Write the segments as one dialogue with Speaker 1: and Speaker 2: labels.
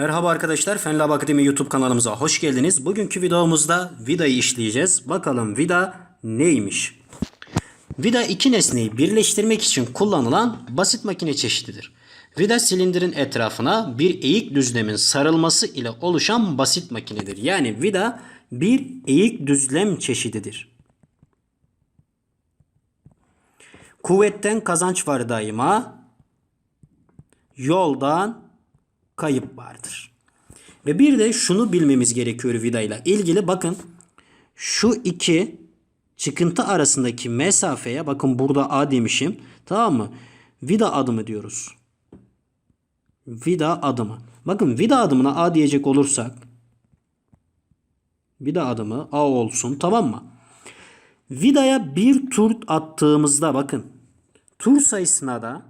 Speaker 1: Merhaba arkadaşlar, Fenlab Akademi YouTube kanalımıza hoş geldiniz. Bugünkü videomuzda vidayı işleyeceğiz. Bakalım vida neymiş? Vida iki nesneyi birleştirmek için kullanılan basit makine çeşididir. Vida silindirin etrafına bir eğik düzlemin sarılması ile oluşan basit makinedir. Yani vida bir eğik düzlem çeşididir. Kuvvetten kazanç var daima. Yoldan kayıp vardır. Ve bir de şunu bilmemiz gerekiyor vidayla ilgili. Bakın şu iki çıkıntı arasındaki mesafeye bakın burada A demişim. Tamam mı? Vida adımı diyoruz. Vida adımı. Bakın vida adımına A diyecek olursak vida adımı A olsun tamam mı? Vidaya bir tur attığımızda bakın tur sayısına da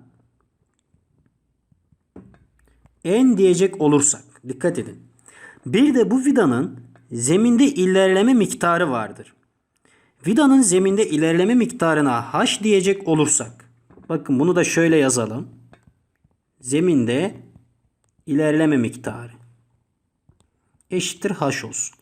Speaker 1: n diyecek olursak dikkat edin. Bir de bu vidanın zeminde ilerleme miktarı vardır. Vidanın zeminde ilerleme miktarına h diyecek olursak bakın bunu da şöyle yazalım. Zeminde ilerleme miktarı eşittir h olsun.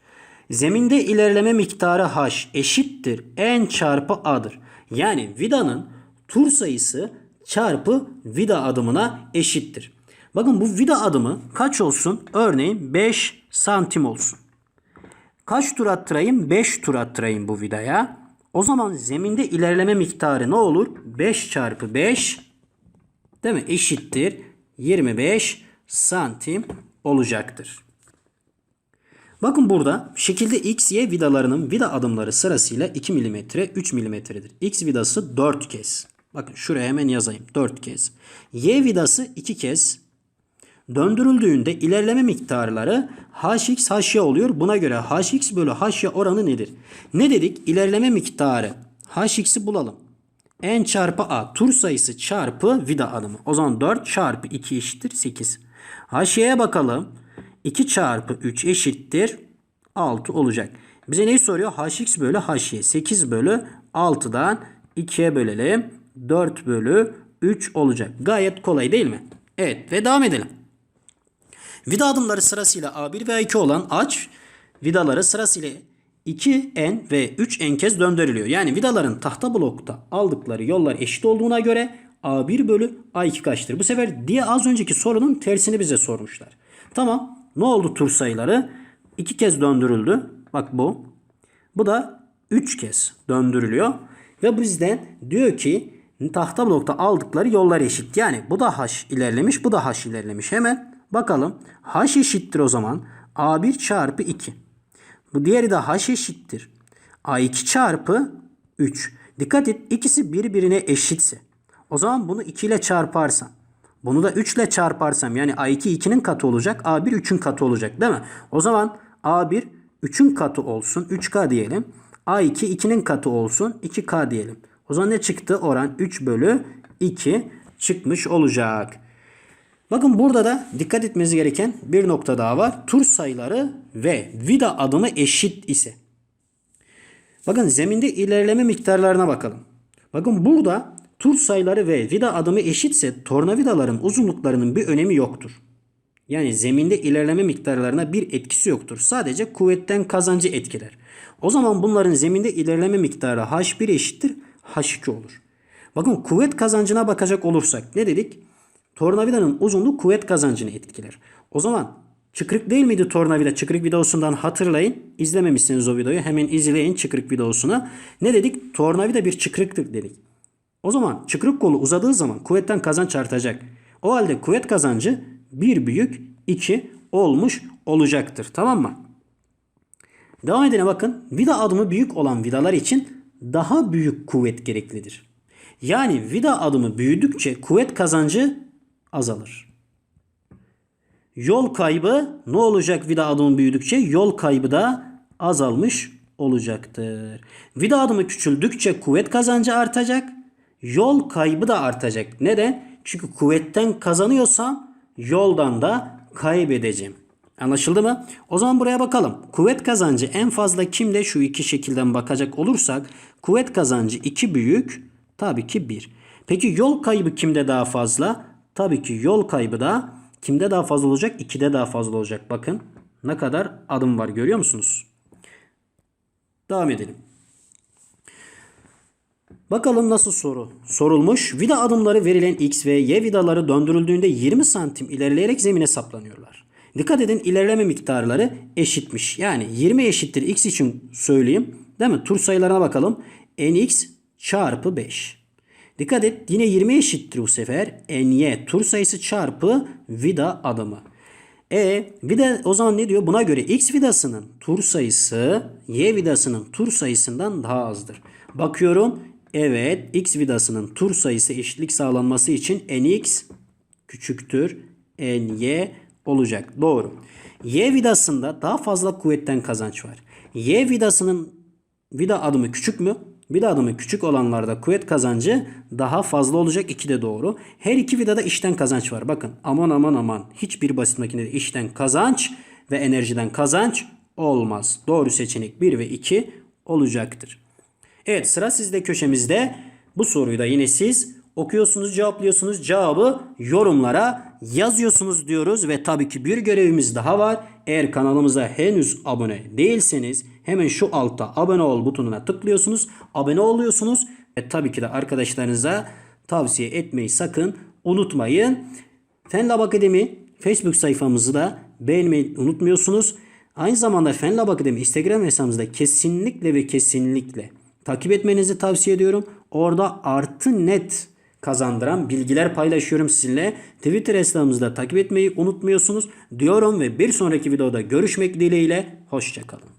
Speaker 1: Zeminde ilerleme miktarı h eşittir n çarpı a'dır. Yani vidanın tur sayısı çarpı vida adımına eşittir. Bakın bu vida adımı kaç olsun? Örneğin 5 santim olsun. Kaç tur attırayım? 5 tur attırayım bu vidaya. O zaman zeminde ilerleme miktarı ne olur? 5 çarpı 5 değil mi? Eşittir 25 santim olacaktır. Bakın burada şekilde X, Y vidalarının vida adımları sırasıyla 2 mm, 3 mm'dir. X vidası 4 kez. Bakın şuraya hemen yazayım. 4 kez. Y vidası 2 kez. Döndürüldüğünde ilerleme miktarları hx hy oluyor. Buna göre hx bölü hy oranı nedir? Ne dedik? İlerleme miktarı hx'i bulalım. n çarpı a tur sayısı çarpı vida adımı. O zaman 4 çarpı 2 eşittir 8. hy'ye bakalım. 2 çarpı 3 eşittir 6 olacak. Bize neyi soruyor? hx bölü hy. 8 bölü 6'dan 2'ye bölelim. 4 bölü 3 olacak. Gayet kolay değil mi? Evet ve devam edelim. Vida adımları sırasıyla A1 ve A2 olan aç vidaları sırasıyla 2N ve 3N kez döndürülüyor. Yani vidaların tahta blokta aldıkları yollar eşit olduğuna göre A1 bölü A2 kaçtır? Bu sefer diye az önceki sorunun tersini bize sormuşlar. Tamam. Ne oldu tur sayıları? 2 kez döndürüldü. Bak bu. Bu da 3 kez döndürülüyor. Ve bizden diyor ki tahta blokta aldıkları yollar eşit. Yani bu da h ilerlemiş, bu da h ilerlemiş. Hemen bakalım. h eşittir o zaman a1 çarpı 2. Bu diğeri de h eşittir. a2 çarpı 3. Dikkat et ikisi birbirine eşitse. O zaman bunu 2 ile çarparsam. Bunu da 3 ile çarparsam yani a2 2'nin katı olacak. a1 3'ün katı olacak değil mi? O zaman a1 3'ün katı olsun. 3k diyelim. a2 2'nin katı olsun. 2k diyelim. O zaman ne çıktı? Oran 3 bölü 2 çıkmış olacak. Bakın burada da dikkat etmeniz gereken bir nokta daha var. Tur sayıları ve vida adımı eşit ise. Bakın zeminde ilerleme miktarlarına bakalım. Bakın burada tur sayıları ve vida adımı eşitse tornavidaların uzunluklarının bir önemi yoktur. Yani zeminde ilerleme miktarlarına bir etkisi yoktur. Sadece kuvvetten kazancı etkiler. O zaman bunların zeminde ilerleme miktarı H1 eşittir H2 olur. Bakın kuvvet kazancına bakacak olursak ne dedik? Tornavidanın uzunluğu kuvvet kazancını etkiler. O zaman çıkrık değil miydi tornavida? Çıkrık videosundan hatırlayın. İzlememişseniz o videoyu hemen izleyin çıkrık videosunu. Ne dedik? Tornavida bir çıkrıktır dedik. O zaman çıkrık kolu uzadığı zaman kuvvetten kazanç artacak. O halde kuvvet kazancı 1 büyük 2 olmuş olacaktır. Tamam mı? Devam edelim bakın. Vida adımı büyük olan vidalar için daha büyük kuvvet gereklidir. Yani vida adımı büyüdükçe kuvvet kazancı azalır. Yol kaybı ne olacak vida adımı büyüdükçe? Yol kaybı da azalmış olacaktır. Vida adımı küçüldükçe kuvvet kazancı artacak. Yol kaybı da artacak. Neden? Çünkü kuvvetten kazanıyorsam yoldan da kaybedeceğim. Anlaşıldı mı? O zaman buraya bakalım. Kuvvet kazancı en fazla kimde? Şu iki şekilden bakacak olursak kuvvet kazancı 2 büyük tabii ki 1. Peki yol kaybı kimde daha fazla? Tabii ki yol kaybı da kimde daha fazla olacak? 2'de daha fazla olacak. Bakın ne kadar adım var görüyor musunuz? Devam edelim. Bakalım nasıl soru sorulmuş. Vida adımları verilen x ve y vidaları döndürüldüğünde 20 santim ilerleyerek zemine saplanıyorlar. Dikkat edin ilerleme miktarları eşitmiş. Yani 20 eşittir x için söyleyeyim. Değil mi? Tur sayılarına bakalım. nx çarpı 5. Dikkat et yine 20 eşittir bu sefer. ny tur sayısı çarpı vida adımı. E vida o zaman ne diyor? Buna göre x vidasının tur sayısı y vidasının tur sayısından daha azdır. Bakıyorum. Evet x vidasının tur sayısı eşitlik sağlanması için nx küçüktür ny olacak. Doğru. Y vidasında daha fazla kuvvetten kazanç var. Y vidasının vida adımı küçük mü? Vida adımı küçük olanlarda kuvvet kazancı daha fazla olacak. İki de doğru. Her iki vidada işten kazanç var. Bakın aman aman aman. Hiçbir basit makinede işten kazanç ve enerjiden kazanç olmaz. Doğru seçenek 1 ve 2 olacaktır. Evet sıra sizde köşemizde. Bu soruyu da yine siz okuyorsunuz, cevaplıyorsunuz. Cevabı yorumlara yazıyorsunuz diyoruz ve tabii ki bir görevimiz daha var. Eğer kanalımıza henüz abone değilseniz hemen şu altta abone ol butonuna tıklıyorsunuz. Abone oluyorsunuz ve tabii ki de arkadaşlarınıza tavsiye etmeyi sakın unutmayın. FenLab Akademi Facebook sayfamızı da beğenmeyi unutmuyorsunuz. Aynı zamanda FenLab Akademi Instagram hesabımızda kesinlikle ve kesinlikle takip etmenizi tavsiye ediyorum. Orada artı net kazandıran bilgiler paylaşıyorum sizinle. Twitter hesabımızda takip etmeyi unutmuyorsunuz diyorum ve bir sonraki videoda görüşmek dileğiyle. Hoşçakalın.